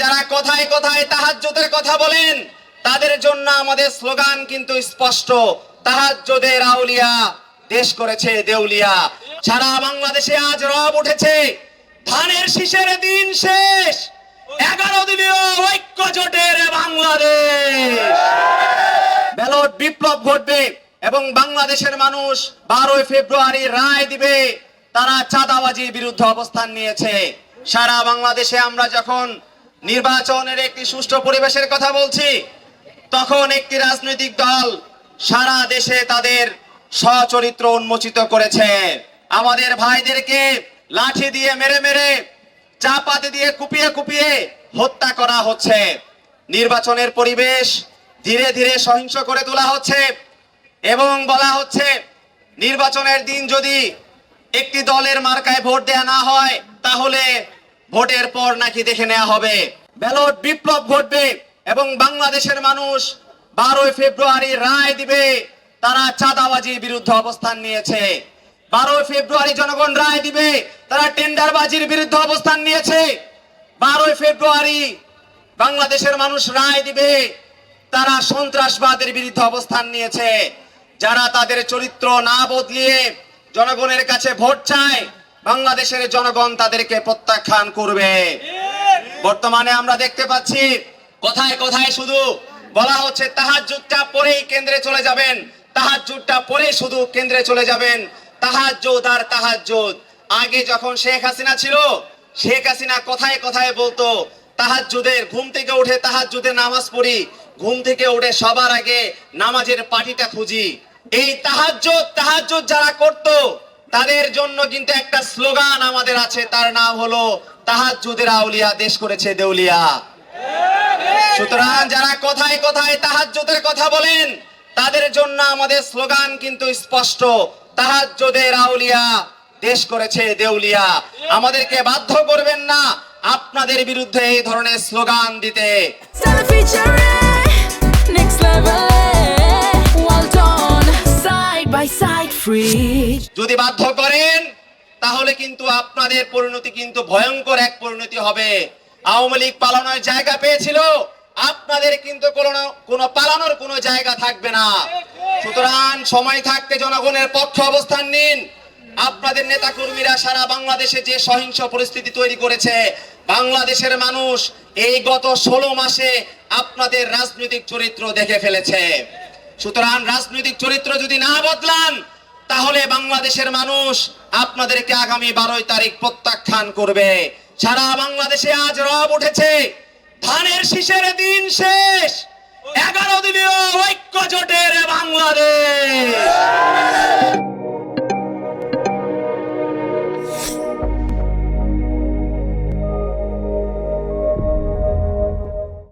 যারা কথায় কথায় তাহাজ্জুদের কথা বলেন, তাদের জন্য আমাদের স্লোগান কিন্তু স্পষ্ট, তাহাজ্জুদের আউলিয়া দেশ করেছে দেউলিয়া। সারা বাংলাদেশে আজ রব উঠেছে, ধানের শীষের দিন শেষ, এগারো দিনীয় ঐক্য জোটের বাংলাদেশ। ব্যালট বিপ্লব ঘটবে এবং বাংলাদেশের মানুষ বারোই ফেব্রুয়ারি রায় দিবে, তারা চাঁদাবাজির বিরুদ্ধে অবস্থান নিয়েছে। সারা বাংলাদেশে আমরা যখন নির্বাচনের একটি সুষ্ঠু পরিবেশের কথা বলছি। তখন একটি রাজনৈতিক দল সারা দেশে তাদের সচরিত্র উন্মোচিত করেছে। আমাদের ভাইদেরকে লাঠি দিয়ে মেরে মেরে, চাপাতে দিয়ে কুপিয়ে কুপিয়ে হত্যা করা হচ্ছে। নির্বাচনের পরিবেশ ধীরে ধীরে সহিংস করে তোলা হচ্ছে এবং বলা হচ্ছে, নির্বাচনের দিন যদি একটি দলের মার্কায় ভোট দেয়া না হয়, তাহলে ভোটের পর নাকি দেখে নেওয়া হবে। ব্যালট বিপ্লব ঘটবে এবং বাংলাদেশের মানুষ বারোই ফেব্রুয়ারি রায় দিবে। তারা চাঁদাবাজির বিরুদ্ধে অবস্থান নিয়েছে। বারোই ফেব্রুয়ারি জনগণ রায় দিবে। তারা টেন্ডারবাজির বিরুদ্ধে অবস্থান নিয়েছে। বারোই ফেব্রুয়ারি বাংলাদেশের মানুষ রায় দিবে। তারা সন্ত্রাসবাদের বিরুদ্ধে অবস্থান নিয়েছে। যারা তাদের চরিত্র না বদলিয়ে জনগণের কাছে ভোট চায় বাংলাদেশের জনগণ তাদেরকে প্রত্যাখ্যান করবে। বর্তমানে আমরা দেখতে পাচ্ছি, কোথায় কোথায় শুধু বলা হচ্ছে তাহাজ্জুদটা পরেই কেন্দ্রে চলে যাবেন, তাহাজ্জুদটা পরে শুধু কেন্দ্রে চলে যাবেন, তাহাজ্জুদ আর তাহাজ্জুদ। আগে যখন শেখ হাসিনা ছিল, শেখ হাসিনা কথায় কথায় বলতো, তাহাজ্জুদের, ঘুম থেকে উঠে তাহাজ্জুদের নামাজ পড়ি, ঘুম থেকে উঠে সবার আগে নামাজের পাটিটা খুঁজি। এই তাহাজ্জুদ তাহাজ্জুদ যারা করত তাদের জন্য কিন্তু একটা স্লোগান আমাদের আছে, তার নাম হলো, তাহাজ্জুদের আউলিয়া দেশ করেছে দেউলিয়া। সুতরাং যারা কথায় কথায় তাহাজ্জুদের কথা বলেন, তাদের জন্য আমাদের স্লোগান কিন্তু স্পষ্ট, তাহাজ্জুদের আউলিয়া দেশ করেছে দেউলিয়া। আমাদেরকে বাধ্য করবেন না আপনাদের বিরুদ্ধে এই ধরনের স্লোগান দিতে। যদি বাধ্য করেন, তাহলে কিন্তু আপনাদের পরিণতি কিন্তু ভয়ঙ্কর এক পরিণতি হবে। আওয়ামী লীগ পালানোর জায়গা পেয়েছিল, আপনাদের কিন্তু কোনো পালানোর কোনো জায়গা থাকবে না। সুতরাং সময় থাকতে জনগণের পক্ষে অবস্থান নিন। আপনাদের নেতা কর্মীরা সারা বাংলাদেশে যে সহিংস পরিস্থিতি তৈরি করেছে, বাংলাদেশের মানুষ এই গত ষোলো মাসে আপনাদের রাজনৈতিক চরিত্র দেখে ফেলেছে। সুতরাং রাজনৈতিক চরিত্র যদি না বদলান তাহলে বাংলাদেশের মানুষ আপনাদেরকে আগামী বারোই তারিখ প্রত্যাখ্যান করবে। সারা বাংলাদেশে আজ রব উঠেছে। ধানের শীষের দিন শেষ। এগারো দিনের ঐক্য